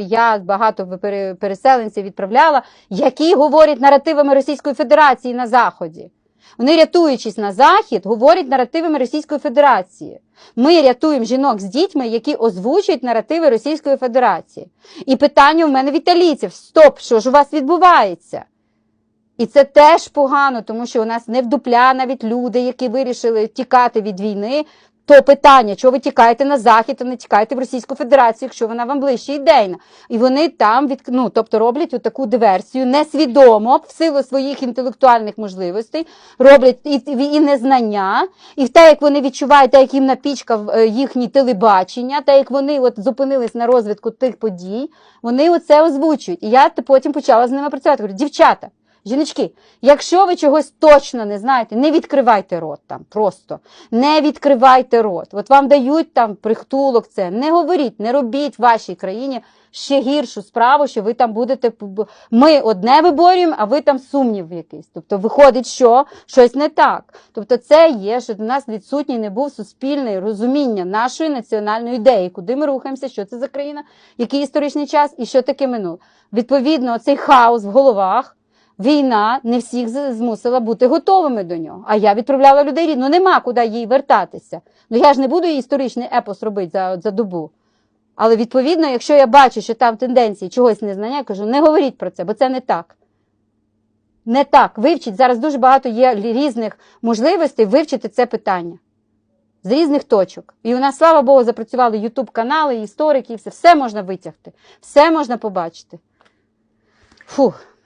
Я багато переселенців відправляла, які говорять наративами Російської Федерації на Заході. Вони, рятуючись на Захід, говорять наративами Російської Федерації. Ми рятуємо жінок з дітьми, які озвучують наративи Російської Федерації. І питання в мене від стоп, що ж у вас відбувається? І це теж погано, тому що у нас не вдупля навіть люди, які вирішили тікати від війни. То питання, чого ви тікаєте на захід, а не тікаєте в Російську Федерацію, якщо вона вам ближче ідейна. І вони там від, ну, тобто роблять таку диверсію несвідомо, в силу своїх інтелектуальних можливостей, роблять і, і, незнання, і те, як вони відчувають, те, як їм напічкав е, їхнє телебачення, те, як вони от зупинились на розвитку тих подій, вони оце озвучують. І я потім почала з ними працювати. Говорю, дівчата. Жіночки, якщо ви чогось точно не знаєте, не відкривайте рот там. Просто не відкривайте рот. От вам дають там прихтулок, це не говоріть, не робіть вашій країні ще гіршу справу, що ви там будете. Ми одне виборюємо, а ви там сумнів якийсь. Тобто, виходить, що щось не так. Тобто, це є, що до нас відсутній не був суспільне розуміння нашої національної ідеї, куди ми рухаємося, що це за країна, який історичний час і що таке минуле. Відповідно, цей хаос в головах. Війна не всіх змусила бути готовими до нього. А я відправляла людей. Ну нема куди їй вертатися. Ну я ж не буду їй історичний епос робити за, за добу. Але відповідно, якщо я бачу, що там тенденції чогось незнання, я кажу, не говоріть про це, бо це не так. Не так. Вивчіть. Зараз дуже багато є різних можливостей вивчити це питання. З різних точок. І у нас, слава Богу, запрацювали Ютуб канали, історики, і все. Все можна витягти, все можна побачити. Фух.